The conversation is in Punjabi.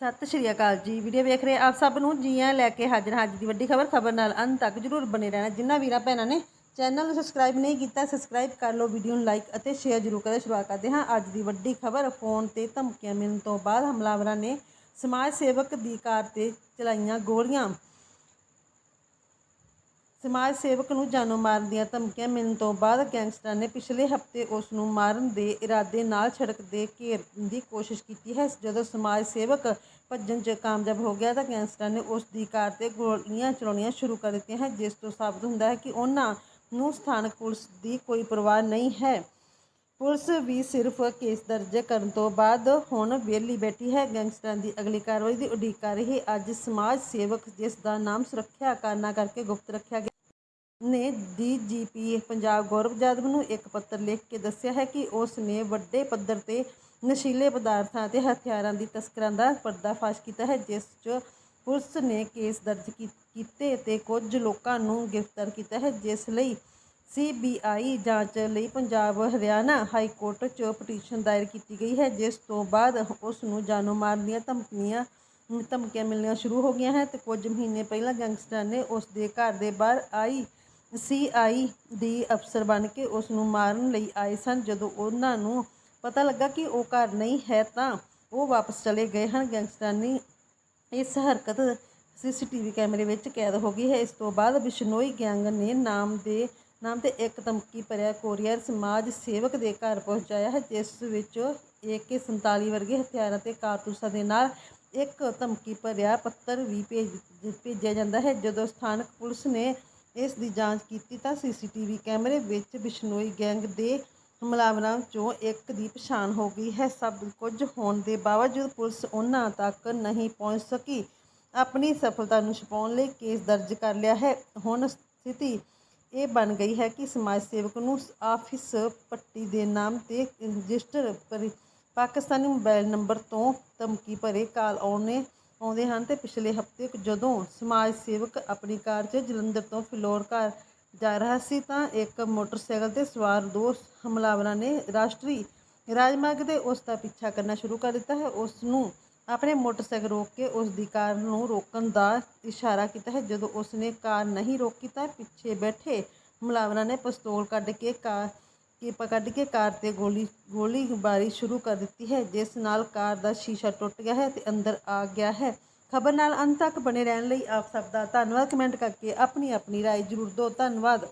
ਸਤਿ ਸ਼੍ਰੀ ਅਕਾਲ ਜੀ। ਵੀਡੀਓ ਵੇਖ ਰਹੇ ਆਪ ਸਭ ਨੂੰ ਜੀਆਂ ਲੈ ਕੇ ਹਾਜ਼ਰ ਹਾਂ ਅੱਜ ਦੀ ਵੱਡੀ ਖਬਰ। ਖਬਰ ਨਾਲ ਅੰਤ ਤੱਕ ਜਰੂਰ ਬਣੇ ਰਹਿਣਾ। ਜਿਨ੍ਹਾਂ ਵੀਰਾਂ ਭੈਣਾਂ ਨੇ ਚੈਨਲ ਨੂੰ ਸਬਸਕ੍ਰਾਈਬ ਨਹੀਂ ਕੀਤਾ ਸਬਸਕ੍ਰਾਈਬ ਕਰ ਲਓ, ਵੀਡੀਓ ਨੂੰ ਲਾਈਕ ਅਤੇ ਸ਼ੇਅਰ ਜਰੂਰ ਕਰੇ ਸ਼ੁਰੂਆਤ ਕਰਦੇ ਹਾਂ। ਅੱਜ ਦੀ ਵੱਡੀ ਖਬਰ ਫੋਨ ਤੇ ਧਮਕੀਆਂ ਮਿਲਣ ਤੋਂ ਬਾਅਦ ਹਮਲਾਵਰਾਂ ਨੇ ਸਮਾਜ ਸੇਵਕ ਦੀ ਕਾਰ ਤੇ ਚਲਾਈਆਂ ਗੋਲੀਆਂ। ਸਮਾਜ ਸੇਵਕ ਨੂੰ ਜਾਨੋਂ ਮਾਰਨ ਦੀਆਂ ਧਮਕੀਆਂ ਮਿਲਣ ਤੋਂ ਬਾਅਦ ਗੈਂਗਸਟਰਾਂ ਨੇ ਪਿਛਲੇ ਹਫ਼ਤੇ ਉਸ ਨੂੰ ਮਾਰਨ ਦੇ ਇਰਾਦੇ ਨਾਲ ਸੜਕ ਦੇ ਘੇਰਨ ਦੀ ਕੋਸ਼ਿਸ਼ ਕੀਤੀ ਹੈ। ਜਦੋਂ ਸਮਾਜ ਸੇਵਕ ਭੱਜਣ 'ਚ ਕਾਮਯਾਬ ਹੋ ਗਿਆ ਤਾਂ ਗੈਂਗਸਟਰਾਂ ਨੇ ਉਸ ਦੀ ਕਾਰ ਤੇ ਗੋਲੀਆਂ ਚਲਾਉਣੀਆਂ ਸ਼ੁਰੂ ਕਰ ਦਿੱਤੀਆਂ ਹੈ ਜਿਸ ਤੋਂ ਸਾਬਤ ਹੁੰਦਾ ਹੈ ਕਿ ਉਹਨਾਂ ਨੂੰ ਸਥਾਨਕ ਪੁਲਿਸ ਦੀ ਕੋਈ ਪਰਵਾਹ ਨਹੀਂ ਹੈ। ਪੁਲਿਸ ਵੀ ਸਿਰਫ ਕੇਸ ਦਰਜ ਕਰਨ ਤੋਂ ਬਾਅਦ ਹੁਣ ਵਿਹਲੀ ਬੈਠੀ ਹੈ। ਗੈਂਗਸਟਰਾਂ ਦੀ ਅਗਲੀ ਕਾਰਵਾਈ ਦੀ ਉਡੀਕ ਕਰ ਰਹੀ ਅੱਜ ਸਮਾਜ ਸੇਵਕ ਜਿਸ ਦਾ ਨਾਮ ਸੁਰੱਖਿਆ ਕਾਰਨਾਂ ਕਰਕੇ ਗੁਪਤ ਰੱਖਿਆ ਗਿਆ ਨੇ ਡੀਜੀਪੀ ਪੰਜਾਬ ਗੌਰਵ ਜਾਦਵ ਨੂੰ ਇੱਕ ਪੱਤਰ ਲਿਖ ਕੇ ਦੱਸਿਆ ਹੈ ਕਿ ਉਸ ਨੇ ਵੱਡੇ ਪੱਧਰ ਤੇ ਨਸ਼ੀਲੇ ਪਦਾਰਥਾਂ ਅਤੇ ਹਥਿਆਰਾਂ ਦੀ ਤਸਕਰਾਂ ਦਾ ਪਰਦਾਫਾਸ਼ ਕੀਤਾ ਹੈ, ਜਿਸ 'ਚ ਪੁਲਿਸ ਨੇ ਕੇਸ ਦਰਜ ਕੀ- ਕੀਤੇ ਅਤੇ ਕੁਝ ਲੋਕਾਂ ਨੂੰ ਗ੍ਰਿਫਤਾਰ ਕੀਤਾ ਹੈ, ਜਿਸ ਲਈ ਸੀਬੀਆਈ ਜਾਂਚ ਲਈ ਪੰਜਾਬ ਹਰਿਆਣਾ ਹਾਈ ਕੋਰਟ 'ਚ ਪਟੀਸ਼ਨ ਦਾਇਰ ਕੀਤੀ ਗਈ ਹੈ, ਜਿਸ ਤੋਂ ਬਾਅਦ ਉਸ ਨੂੰ ਜਾਨੋਂ ਮਾਰਨ ਦੀਆਂ ਧਮਕੀਆਂ ਧਮਕੀਆਂ ਮਿਲਣੀਆਂ ਸ਼ੁਰੂ ਹੋ ਗਈਆਂ ਹੈ ਤੇ ਕੁਝ ਮਹੀਨੇ ਪਹਿਲਾਂ ਗੈਂਗਸਟਰਾਂ ਨੇ ਉਸ ਦੇ ਘਰ ਦੇ ਬਾਹਰ ਆਈ ਸੀਆਈ ਦੀ ਅਫਸਰ ਬਣ ਕੇ ਉਸ ਨੂੰ ਮਾਰਨ ਲਈ ਆਏ ਸਨ। ਜਦੋਂ ਉਹਨਾਂ ਨੂੰ ਪਤਾ ਲੱਗਾ ਕਿ ਉਹ ਘਰ ਨਹੀਂ ਹੈ ਤਾਂ ਉਹ ਵਾਪਸ ਚਲੇ ਗਏ ਹਨ। ਗੈਂਗਸਟਰਾਂ ਨੇ ਇਸ ਹਰਕਤ ਸੀਸੀਟੀਵੀ ਕੈਮਰੇ ਵਿੱਚ ਕੈਦ ਹੋ ਗਈ ਹੈ। ਇਸ ਤੋਂ ਬਾਅਦ ਬਿਸ਼ਨੋਈ ਗੈਂਗ ਨੇ ਨਾਮ ਦੇ, ਨਾਮ ਤੇ ਇੱਕ ਧਮਕੀ ਭਰਿਆ ਕੋਰੀਅਰ ਸਮਾਜ ਸੇਵਕ ਦੇ ਘਰ ਪਹੁੰਚਾਇਆ ਹੈ, ਜਿਸ ਵਿੱਚ AK47 ਵਰਗੇ ਹਥਿਆਰਾਂ ਤੇ ਕਾਰਤੂਸਾਂ ਦੇ ਨਾਲ ਇੱਕ ਧਮਕੀ ਭਰਿਆ ਪੱਤਰ ਵੀ ਭੇਜ, ਭੇਜਿਆ ਜਾਂਦਾ ਹੈ। ਜਦੋਂ ਸਥਾਨਕ ਪੁਲਿਸ ਨੇ ਇਸ ਦੀ ਜਾਂਚ ਕੀਤੀ ਤਾਂ ਸੀਸੀਟੀਵੀ ਕੈਮਰੇ ਵਿੱਚ ਬਿਸ਼ਨੋਈ ਗੈਂਗ ਦੇ ਹਮਲਾਵਰਾਂ ਚੋਂ ਇੱਕ ਦੀ ਪਛਾਣ ਹੋ ਗਈ। ਹੈ ਸਭ ਕੁਝ ਹੋਣ ਦੇ ਬਾਵਜੂਦ ਪੁਲਿਸ ਉਹਨਾਂ ਤੱਕ ਨਹੀਂ ਪਹੁੰਚ ਸਕੀ। ਆਪਣੀ ਸਫਲਤਾ ਨੂੰ ਛੁਪਾਉਣ ਲਈ ਕੇਸ ਦਰਜ ਕਰ ਲਿਆ ਹੈ। ਹੁਣ ਸਥਿਤੀ ਇਹ ਬਣ ਗਈ ਹੈ ਕਿ ਸਮਾਜ ਸੇਵਕ ਨੂੰ ਆਫਿਸ ਪੱਟੀ ਦੇ ਨਾਮ ਤੇ ਰਜਿਸਟਰ ਪਾਕਿਸਤਾਨੀ ਮੋਬਾਈਲ ਨੰਬਰ ਤੋਂ ਧਮਕੀ ਭਰੇ ਕਾਲ ਆਉਣੇ ਆਉਂਦੇ ਹਨ ਤੇ ਪਿਛਲੇ ਹਫ਼ਤੇ ਜਦੋਂ ਸਮਾਜ ਸੇਵਕ ਆਪਣੀ ਕਾਰ 'ਚ ਜਲੰਧਰ ਤੋਂ ਫਿਲੌਰ ਘਰ ਜਾ ਰਿਹਾ ਸੀ ਤਾਂ ਇੱਕ ਮੋਟਰਸਾਈਕਲ ਤੇ ਸਵਾਰ ਦੋ ਹਮਲਾਵਰਾਂ ਨੇ ਰਾਸ਼ਟਰੀ ਰਾਜਮਾਰਗ ਤੇ ਉਸ ਦਾ ਪਿੱਛਾ ਕਰਨਾ ਸ਼ੁਰੂ ਕਰ ਦਿੱਤਾ ਹੈ। ਉਸ ਨੂੰ ਆਪਣੇ ਮੋਟਰਸਾਈਕਲ ਰੋਕ ਕੇ ਉਸ ਦੀ ਕਾਰ ਨੂੰ ਰੋਕਣ ਦਾ ਇਸ਼ਾਰਾ ਕੀਤਾ ਹੈ। ਜਦੋਂ ਉਸ ਨੇ ਕਾਰ ਨਹੀਂ ਰੋਕੀ ਤਾਂ ਪਿੱਛੇ ਬੈਠੇ ਹਮਲਾਵਰਾਂ ਨੇ ਪਿਸਤੌਲ ਕੱਢ ਕੇ ਕਾਰ ਕੇ ਕੱਢ ਕੇ ਕਾਰ ਤੇ ਗੋਲੀ ਗੋਲੀਬਾਰੀ ਸ਼ੁਰੂ ਕਰ ਦਿੱਤੀ ਹੈ ਜਿਸ ਨਾਲ ਕਾਰ ਦਾ ਸ਼ੀਸ਼ਾ ਟੁੱਟ ਗਿਆ ਹੈ ਤੇ ਅੰਦਰ ਆ ਗਿਆ ਹੈ ਖਬਰ ਨਾਲ ਅੰਤ ਤੱਕ ਬਣੇ ਰਹਿਣ ਲਈ ਆਪ ਸਭ ਦਾ ਧੰਨਵਾਦ ਕਮੈਂਟ ਕਰਕੇ ਆਪਣੀ ਆਪਣੀ رائے ਜ਼ਰੂਰ ਦਿਓ ਧੰਨਵਾਦ